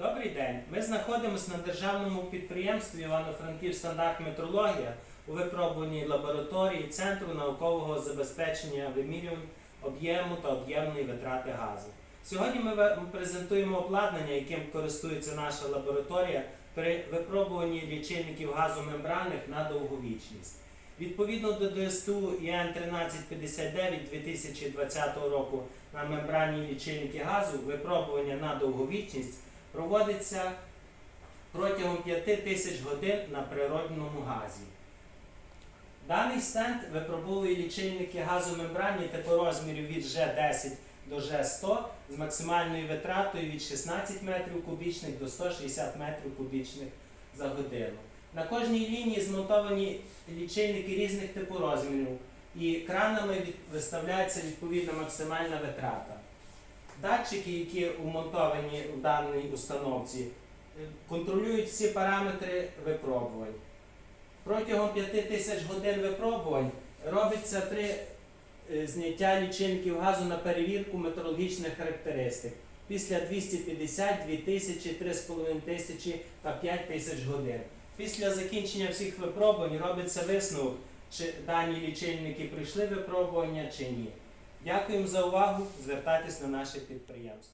Добрий день. Ми знаходимося на державному підприємстві Івано-Франків стандарт метрологія у випробуваній лабораторії Центру наукового забезпечення вимірювань об'єму та об'ємної витрати газу. Сьогодні ми презентуємо обладнання, яким користується наша лабораторія при випробуванні лічильників газомембранних на довговічність. Відповідно до ДСТУ ІН 1359 2020 року на мембранні лічильники газу випробування на довговічність проводиться протягом 5 тисяч годин на природному газі. Даний стенд випробовує лічильники газомембранні типу розмірів від G10 до G100 з максимальною витратою від 16 метрів кубічних до 160 метрів кубічних за годину. На кожній лінії змонтовані лічильники різних типу розмірів і кранами виставляється відповідна максимальна витрата. Датчики, які вмонтовані в даній установці, е, контролюють всі параметри випробувань. Протягом 5 тисяч годин випробувань робиться три е, зняття лічильників газу на перевірку метеорологічних характеристик. Після 250, 2000, 3,5 тисячі та 5 тисяч годин. Після закінчення всіх випробувань робиться висновок, чи дані лічильники пройшли випробування чи ні. Дякуємо за увагу. Звертайтесь на наше підприємство.